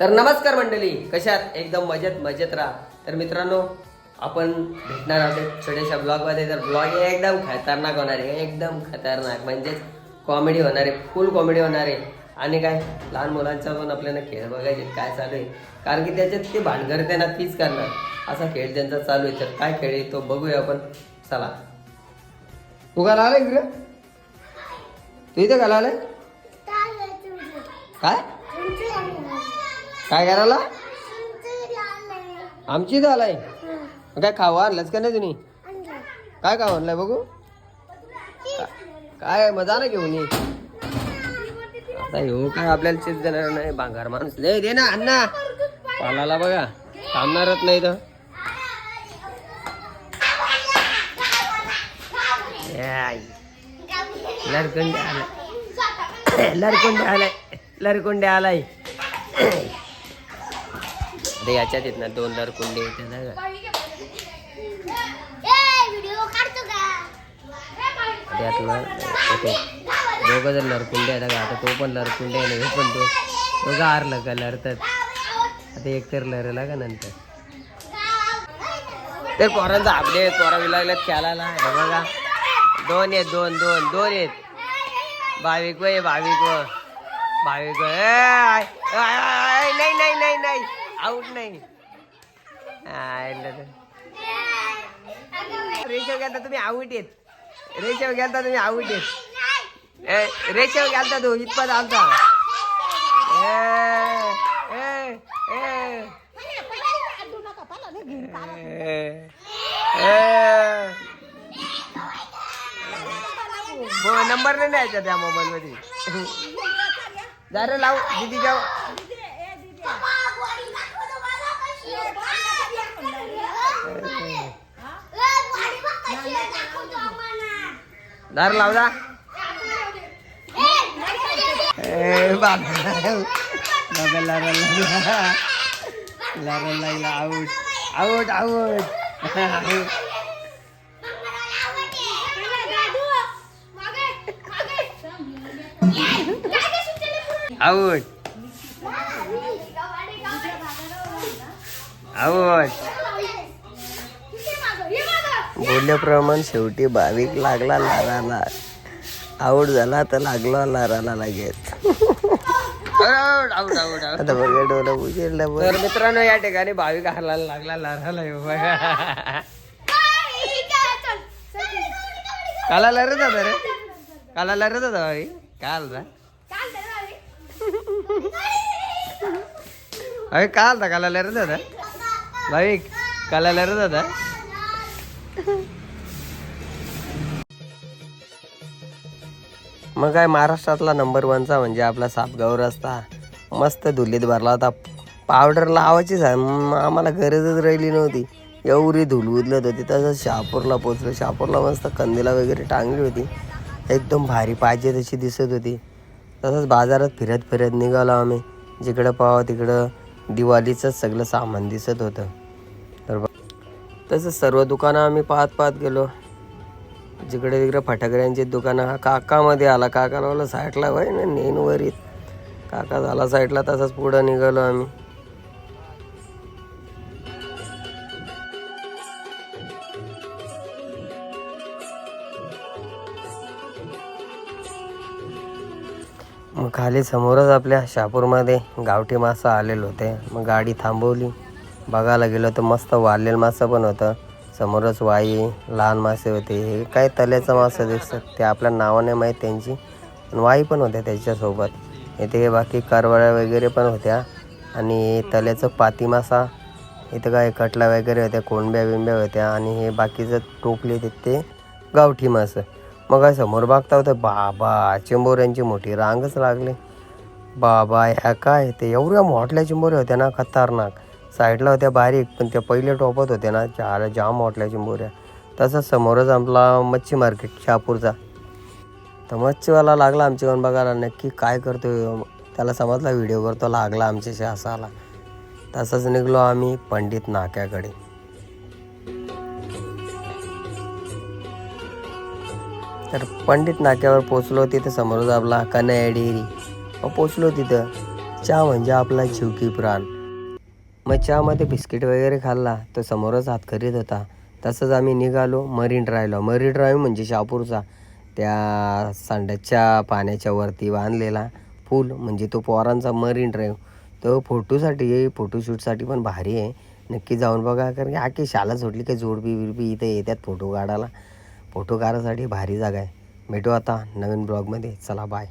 तर नमस्कार मंडळी कशात एकदम मजेत मजेत राहा. तर मित्रांनो आपण भेटणार आहोत छोट्याशा ब्लॉगमध्ये तर ब्लॉग एकदम खतरनाक होणार आहे एकदम खतरनाक. म्हणजेच कॉमेडी होणार आहे फुल कॉमेडी होणार आहे. आणि काय लहान मुलांचा पण आपल्याला खेळ बघायचे काय चालू आहे. कारण की त्याच्यात ते भांडकर त्यांना तीच करणार. असा खेळ त्यांचा चालू आहे. तर काय खेळ आहे तो बघूया आपण. चला. तू का आलाय इकडे? तू इथे का आलाय काय? काय करायला? आमची आलाय. मग काय खावा आणलंच का नाही तुम्ही काय खावं आणलंय बघू? काय मजा ना घेऊन ये. आता हो काय आपल्याला चित देणार नाही भांगार माणूस. नाही दे ना अण्णा पालाला बघा थांबणारच नाही तर लरकुंडे आलाय. लरकुंडे आलाय. लरकुंडे आलाय. अरे याच्यात येत ना दोन लरकुंडे येते ना ग. त्यातलं दोघं जर लरकुंडे आहेत का आता तो पण लरकुंडे आहे ना पण तो दोघं हारलं का लढतात. आता एक तर लरला का नंतर? तर पोरांचा अपडेट पोरा लागल्यात खेळायला. हे बघा. दोन आहेत दोन दोन दोन आहेत. भाविक आहे भाविक. भाविक नाही नाही नाही नाही. आउट नाही. आय, ल- रेषेव तुम्ही आऊट येत. रेषेव गेलता तुम्ही आऊट येत. ए, रेषेव गेलता तू इतपत आलता. ए, ए, ए. नंबर हो, नाही द्यायचा त्या मोबाईल मध्ये. लाव दिदी जाऊ. दार लाव जा. ए बाबा बाबा लारा लागला लारा लागला out out out out out बोलल्याप्रमाणे शेवटी भाविक लागला लाराला आऊट झाला तर लागला लाराला आऊट आता बघा डोला उजेडला तर मित्रांनो या ठिकाणी भाविक हरला लागला लाराला बघा. काला लरत होता रे? काला लरत होता भाविक? काल रा. अरे काल होता काला लरत होता भाविक काला लरत होता मग काय महाराष्ट्रातला नंबर वनचा म्हणजे आपला सापगाव रस्ता. मस्त धुलीत भरला होता. पावडर लावायचीच आहे. आम्हाला गरजच राहिली नव्हती. एवढी धूल उदलत होती. तसंच शहापूरला पोचलो शहापूरला मस्त कंदीला वगैरे टांगली होती. एकदम भारी पाहिजे तशी दिसत होती. तसंच बाजारात फिरत फिरत निघालो आम्ही. जिकडं पाहावं तिकडं दिवाळीचंच सगळं सामान दिसत होतं. तसंच सर्व दुकानं आम्ही पाहत पाहत गेलो. जिकडे तिकडे फटाकऱ्यांची दुकानं. हा काकामध्ये आला. काकाला बोला साईडला वय ना नेन वरीत. काका झाला साईडला तसाच पुढं निघालो आम्ही. मग खाली समोरच आपल्या शहापूरमध्ये गावठी मासा आलेले होते. मग गाडी थांबवली. बघायला गेलो तर मस्त वाढलेलं मासं पण होतं. समोरच वाई लहान मासे होते. हे काय तल्याचं मासं दिसतात ते आपल्या नावाने माहीत त्यांची. आणि वाई पण होत्या त्याच्यासोबत. इथे हे बाकी करवळ्या वगैरे पण होत्या. आणि तल्याचं पाती मासा इथं काय कटला वगैरे होत्या कोंब्या बिंब्या होत्या. आणि हे बाकीचं टोपले होते ते गावठी मासं. मग काय समोर बघता होतं बाबा चिंबोऱ्यांची मोठी रांगच लागली. बाबा ह्या काय ते? एवढ्या मोठल्या चिंबोऱ्या होत्या ना खतरनाक. साईडला होत्या बारीक पण त्या पहिले टोपत होत्या ना चार जाम मोठल्या चिंबोऱ्या. तसंच समोरच आपला मच्छी मार्केट शहापूरचा. तर मच्छीवाला लागला आमच्याकडून बघायला नक्की काय करतो त्याला समजला व्हिडिओ करतो लागला आमच्याशी असा आला तसंच निघलो आम्ही पंडित नाक्याकडे. तर पंडित नाक्यावर पोचलो तिथे समोरच आपला कन्हैया डेअरी. मग पोचलो तिथं. चहा म्हणजे आपला चिवकी प्राण. मग चहामध्ये बिस्किट वगैरे खाल्ला तो समोरच हात करीत होता. तसंच आम्ही निघालो मरीन ड्राईव्हला. मरीन ड्राईव्ह म्हणजे शहापूरचा. त्या सांड्याच्या पाण्याच्या वरती बांधलेला पूल म्हणजे तो पोरांचा मरीन ड्राईव्ह. तो फोटोसाठी फोटोशूटसाठी पण भारी आहे. नक्की जाऊन बघा कारण की आखी शाला सुटली काही जोडबी बिरबी इथे येतात फोटो काढायला. फोटो काढायसाठी भारी जागा आहे. भेटू आता नवीन ब्लॉगमध्ये. चला बाय